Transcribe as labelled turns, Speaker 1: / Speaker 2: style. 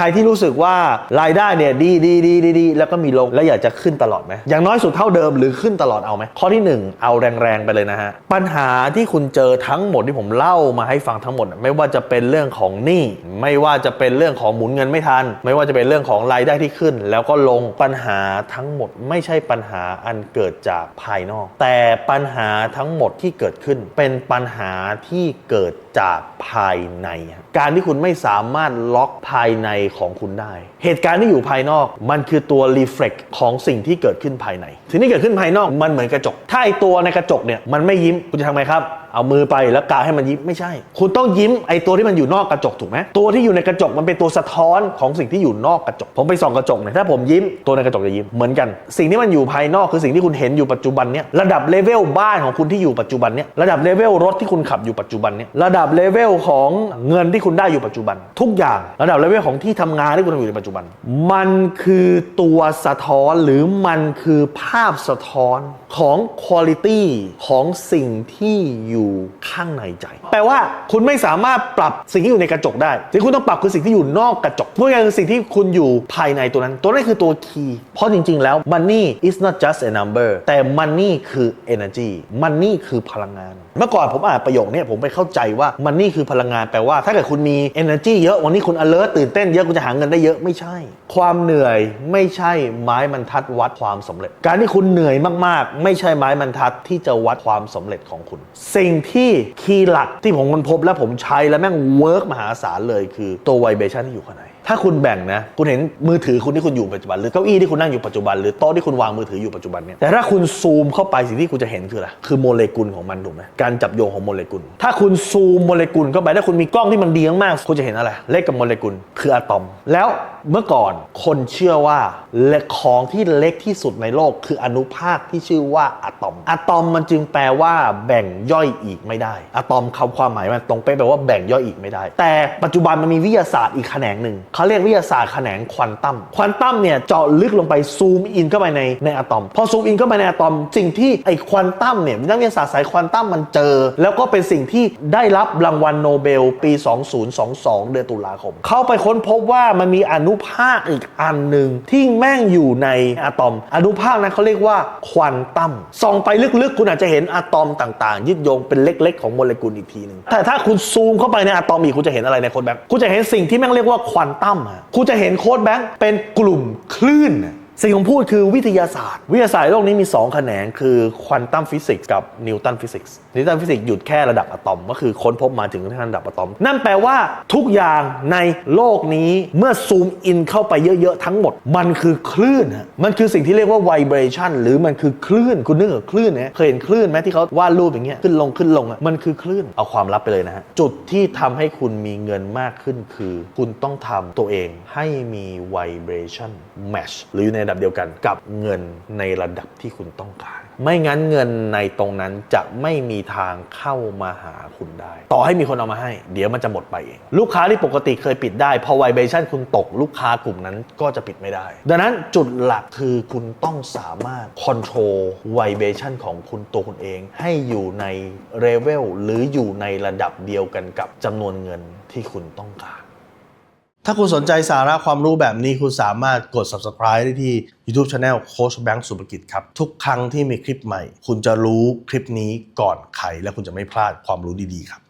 Speaker 1: ใครที่รู้สึกว่ารายได้เนี่ยดีดีดีดีดีแล้วก็มีลงแล้วอยากจะขึ้นตลอดไหมอย่างน้อยสุดเท่าเดิมหรือขึ้นตลอดเอาไหมข้อที่หนึ่งเอาแรงๆไปเลยนะฮะปัญหาที่คุณเจอทั้งหมดที่ผมเล่ามาให้ฟังทั้งหมด ไม่ว่าจะเป็นเรื่องของหนี้ไม่ว่าจะเป็นเรื่องของหมุนเงินไม่ทัน ไม่ว่าจะเป็นเรื่องของรายได้ที่ขึ้น แล้วก็ลงปัญหาทั้งหมด ไม่ใช่ปัญหาอันเกิดจากภายนอก แต่ปัญหาทั้งหมดที่เกิดขึ้น เป็นปัญหาที่เกิด จากภายใน การที่คุณไม่สามารถล็อกภายในของคุณได้ เหตุการณ์ที่อยู่ภายนอก มันคือตัวรีเฟล็กของสิ่งที่เกิดขึ้นภายในสิ่งที่เกิดขึ้นภายนอกมันเหมือนกระจก ถ้าไอตัวในกระจกเนี่ยมันไม่ยิ้มคุณจะทำไงครับเอามือไปแล้วกาให้มันยิ้มไม่ใช่ คุณต้องยิ้มไอตัวที่มันอยู่นอกกระจกถูกไหมตัวที่อยู่ในกระจกมันเป็นตัวสะท้อนของสิ่งที่อยู่นอกกระจก ผมไปส่องกระจกเนี่ยถ้าผมยิ้มตัวในกระจกจะยิ้มเหมือนกัน สิ่งที่มันอยู่ภายนอกคือสิ่งที่คุณเห็นอยู่ปัจจุบันเนี่ยระดับเลเวลบ้านของคุณที่อยู่ปัจจุบันเนี่ยระดับเลเวลรถที่คุณขับอยู่ปัจจุบันเนี่ยระดับเลเวลของเงินที่คุณได้อยู่ปัจจุบัน ทุกอย่างระดับเลเวลของที่ทำงานที่คุณทำอยู่ในปัจจุบัน มันคือตัวสะท้อนหรือมันคือภาพสะท้อนของคุณภาพของสิ่งที่อยู่ข้างในใจ แปลว่าคุณไม่สามารถปรับสิ่งที่อยู่ในกระจกได้สิ่งคุณต้องปรับคือสิ่งที่อยู่นอกกระจกเมื่อไงคือสิ่งที่คุณอยู่ภายในตัวนั้น ตัวนั้นคือตัวคีย์เพราะจริง ๆ แล้ว money is not just a number แต่ money คือ energy money คือพลังงาน เมื่อก่อนผมอ่านประโยคนี้ผมไปเข้าใจว่า money คือพลังงานแปลว่า ถ้าเกิดคุณมี energy เยอะวันนี้คุณ alert ตื่นเต้นเยอะคุณจะหาเงินได้เยอะไม่ใช่ ความเหนื่อยไม่ใช่ไม้บรรทัดวัดความสำเร็จ การที่คุณเหนื่อยมากๆ ไม่ใช่ไม้บรรทัดที่จะวัดความสำเร็จของคุณ สิ่ง่งที่คีย์หลักที่ผมค้นพบและผมใช้และแม่งเวิร์กมหาศาลเลยคือตัวไวเบชั่นที่อยู่ข้างใน ถ้าคุณแบ่งนะ คุณเห็นมือถือคุณที่คุณอยู่ปัจจุบัน หรือเก้าอี้ที่คุณนั่งอยู่ปัจจุบัน หรือโต๊ะที่คุณวางมือถืออยู่ปัจจุบันเนี่ย แต่ถ้าคุณซูมเข้าไปสิ่งที่คุณจะเห็นคืออะไร คือโมเลกุลของมันถูกไหมการจับโยงของโมเลกุล ถ้าคุณซูมโมเลกุลเข้าไปถ้าคุณมีกล้องที่มันดีมากๆคุณจะเห็นอะไร เลขกับโมเลกุลคืออะตอม แล้วเมื่อก่อนคนเชื่อว่าเล็กของที่เล็กที่สุดในโลก คืออนุภาคที่ชื่อว่าอะตอม อะตอมมันจึงแปลว่าแบ่งย่อยอีกไม่ได้ อะตอมคำความหมายมันตรงเป๊ะแปลว่าแบ่งย่อยอีกไม่ได้ แต่ปัจจุบันมันมีวิทยาศาสตร์อีกแขนงหนึ่งเขาเรียกวิทยาศาสตร์แขนงควอนตัม ควอนตัมเนี่ยเจาะลึกลงไปซูมอินเข้าไปในในอะตอม พอซูมอินเข้าไปในอะตอม สิ่งที่ไอควอนตัมเนี่ยนักวิทยาศาสตร์สายควอนตัมมันเจอ แล้วก็เป็นสิ่งที่ได้รับรางวัลโนเบลปี 2022 เดือนตุลาคม เขาไปค้นพบว่ามันมีอนุภาคอีกอันหนึ่งที่แม่งอยู่ในอะตอม อนุภาคนั้นเขาเรียกว่าควอนตัมส่องไปลึกๆ คุณอาจจะเห็นอะตอมต่างๆ ยึดโยงเป็นเล็กๆ ของโมเลกุลอีกทีหนึ่งแต่ถ้าคุณซูมเข้าไปในอะตอมอีกคุณจะเห็นอะไรในค้ดแบงค์คุณจะเห็นสิ่งที่แม่งเรียกว่าควอนตัมอะคุณจะเห็นโค้ดแบงค์เป็นกลุ่มคลื่น สิ่งที่ผมพูดคือวิทยาศาสตร์ วิทยาศาสตร์โลกนี้มี 2 แขนงคือควอนตัมฟิสิกส์กับนิวตันฟิสิกส์นิวตันฟิสิกส์หยุดแค่ระดับอะตอม ก็คือค้นพบมาถึงระดับอะตอม นั่นแปลว่าทุกอย่างในโลกนี้เมื่อซูมอินเข้าไปเยอะ ๆ ทั้งหมด มันคือคลื่น มันคือสิ่งที่เรียกว่าไวเบรชันหรือมันคือคลื่น คุณนึกถึงคลื่นเนี่ยเคยเห็นคลื่นไหมที่เขาวาดรูปอย่างเงี้ยขึ้นลงขึ้นลงอะมันคือคลื่นเอาความลับไปเลยนะฮะจุดที่ทำให้คุณมีเงินมากขึ้นคือ คุณต้องทำตัวเองให้มีไวเบรชันแมชหรืออยู่ในระดับเดียวกันกับเงินในระดับที่คุณต้องการ ไม่งั้นเงินในตรงนั้นจะไม่มีทางเข้ามาหาคุณได้ ต่อให้มีคนเอามาให้ เดี๋ยวมันจะหมดไปเอง ลูกค้าที่ปกติเคยปิดได้ พอไวเบชั่นคุณตกลูกค้ากลุ่มนั้นก็จะปิดไม่ได้ ดังนั้นจุดหลักคือคุณต้องสามารถคอนโทรลไวเบชั่นของคุณตัวคุณเอง ให้อยู่ในเลเวลหรืออยู่ในระดับเดียวกันกับจำนวนเงินที่คุณต้องการ ถ้าคุณสนใจสาระความรู้แบบนี้คุณสามารถกด subscribe ได้ที่ YouTube Channel โค้ชแบงค์สุภกิจครับ ทุกครั้งที่มีคลิปใหม่ คุณจะรู้คลิปนี้ก่อนใครและคุณจะไม่พลาดความรู้ดีๆครับ